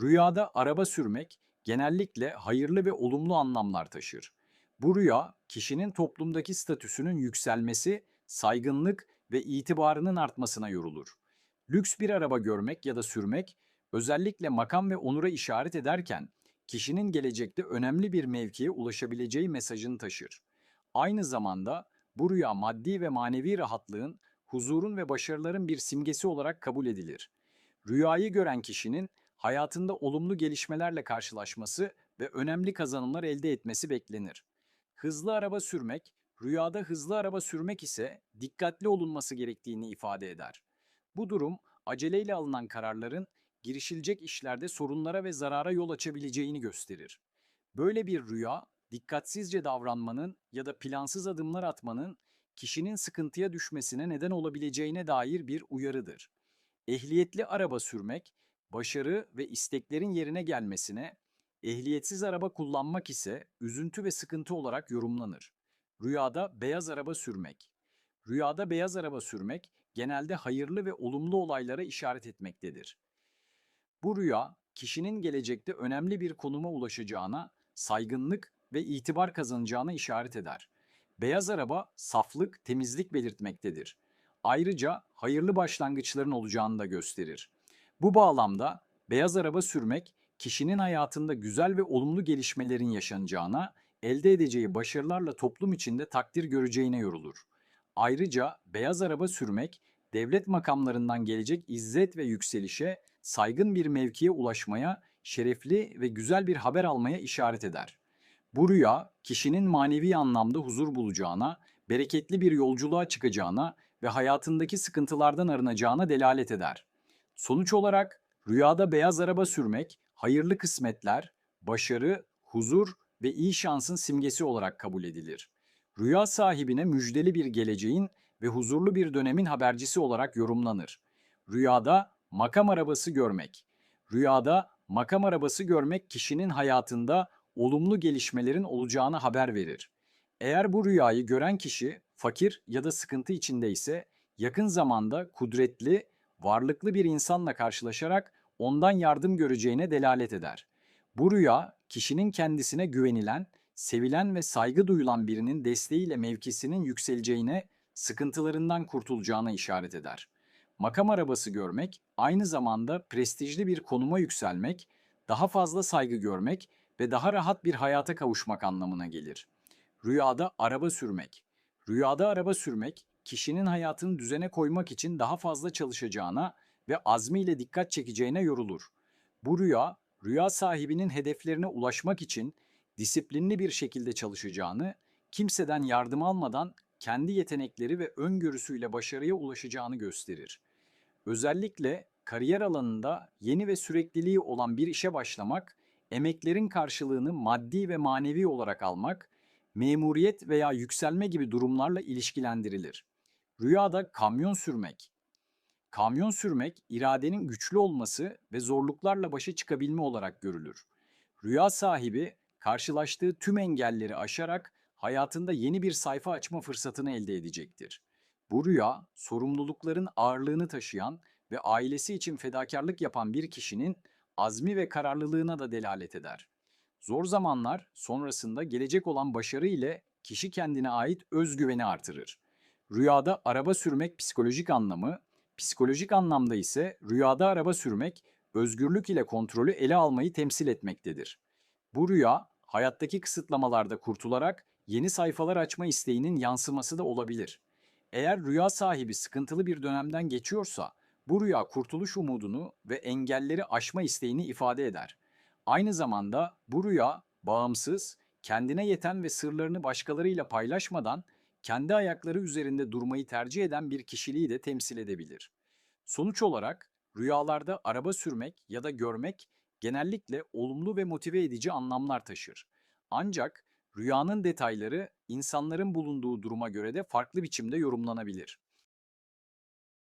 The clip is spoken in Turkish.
Rüyada araba sürmek genellikle hayırlı ve olumlu anlamlar taşır. Bu rüya kişinin toplumdaki statüsünün yükselmesi, saygınlık ve itibarının artmasına yorulur. Lüks bir araba görmek ya da sürmek özellikle makam ve onura işaret ederken kişinin gelecekte önemli bir mevkiye ulaşabileceği mesajını taşır. Aynı zamanda bu rüya maddi ve manevi rahatlığın, huzurun ve başarıların bir simgesi olarak kabul edilir. Rüyayı gören kişinin hayatında olumlu gelişmelerle karşılaşması ve önemli kazanımlar elde etmesi beklenir. Hızlı araba sürmek, rüyada hızlı araba sürmek ise dikkatli olunması gerektiğini ifade eder. Bu durum aceleyle alınan kararların girişilecek işlerde sorunlara ve zarara yol açabileceğini gösterir. Böyle bir rüya, dikkatsizce davranmanın ya da plansız adımlar atmanın kişinin sıkıntıya düşmesine neden olabileceğine dair bir uyarıdır. Ehliyetli araba sürmek, başarı ve isteklerin yerine gelmesine, ehliyetsiz araba kullanmak ise üzüntü ve sıkıntı olarak yorumlanır. Rüyada beyaz araba sürmek. Rüyada beyaz araba sürmek genelde hayırlı ve olumlu olaylara işaret etmektedir. Bu rüya, kişinin gelecekte önemli bir konuma ulaşacağına, saygınlık ve itibar kazanacağına işaret eder. Beyaz araba saflık, temizlik belirtmektedir. Ayrıca hayırlı başlangıçların olacağını da gösterir. Bu bağlamda beyaz araba sürmek kişinin hayatında güzel ve olumlu gelişmelerin yaşanacağına, elde edeceği başarılarla toplum içinde takdir göreceğine yorulur. Ayrıca beyaz araba sürmek devlet makamlarından gelecek izzet ve yükselişe, saygın bir mevkiye ulaşmaya, şerefli ve güzel bir haber almaya işaret eder. Bu rüya kişinin manevi anlamda huzur bulacağına, bereketli bir yolculuğa çıkacağına ve hayatındaki sıkıntılardan arınacağına delalet eder. Sonuç olarak rüyada beyaz araba sürmek hayırlı kısmetler, başarı, huzur ve iyi şansın simgesi olarak kabul edilir. Rüya sahibine müjdeli bir geleceğin ve huzurlu bir dönemin habercisi olarak yorumlanır. Rüyada makam arabası görmek. Rüyada makam arabası görmek kişinin hayatında olumlu gelişmelerin olacağını haber verir. Eğer bu rüyayı gören kişi fakir ya da sıkıntı içinde ise yakın zamanda kudretli, varlıklı bir insanla karşılaşarak ondan yardım göreceğine delalet eder. Bu rüya kişinin kendisine güvenilen, sevilen ve saygı duyulan birinin desteğiyle mevkisinin yükseleceğine, sıkıntılarından kurtulacağına işaret eder. Makam arabası görmek aynı zamanda prestijli bir konuma yükselmek, daha fazla saygı görmek ve daha rahat bir hayata kavuşmak anlamına gelir. Rüyada araba sürmek. Rüyada araba sürmek, kişinin hayatını düzene koymak için daha fazla çalışacağına ve azmiyle dikkat çekeceğine yorulur. Bu rüya, rüya sahibinin hedeflerine ulaşmak için disiplinli bir şekilde çalışacağını, kimseden yardım almadan kendi yetenekleri ve öngörüsüyle başarıya ulaşacağını gösterir. Özellikle kariyer alanında yeni ve sürekliliği olan bir işe başlamak, emeklerin karşılığını maddi ve manevi olarak almak, memuriyet veya yükselme gibi durumlarla ilişkilendirilir. Rüyada kamyon sürmek. Kamyon sürmek iradenin güçlü olması ve zorluklarla başa çıkabilme olarak görülür. Rüya sahibi karşılaştığı tüm engelleri aşarak hayatında yeni bir sayfa açma fırsatını elde edecektir. Bu rüya sorumlulukların ağırlığını taşıyan ve ailesi için fedakarlık yapan bir kişinin azmi ve kararlılığına da delalet eder. Zor zamanlar sonrasında gelecek olan başarı ile kişi kendine ait özgüveni artırır. Rüyada araba sürmek psikolojik anlamı, psikolojik anlamda ise rüyada araba sürmek özgürlük ile kontrolü ele almayı temsil etmektedir. Bu rüya hayattaki kısıtlamalarda kurtularak yeni sayfalar açma isteğinin yansıması da olabilir. Eğer rüya sahibi sıkıntılı bir dönemden geçiyorsa bu rüya kurtuluş umudunu ve engelleri aşma isteğini ifade eder. Aynı zamanda bu rüya bağımsız, kendine yeten ve sırlarını başkalarıyla paylaşmadan kendi ayakları üzerinde durmayı tercih eden bir kişiliği de temsil edebilir. Sonuç olarak rüyalarda araba sürmek ya da görmek genellikle olumlu ve motive edici anlamlar taşır. Ancak rüyanın detayları insanların bulunduğu duruma göre de farklı biçimde yorumlanabilir.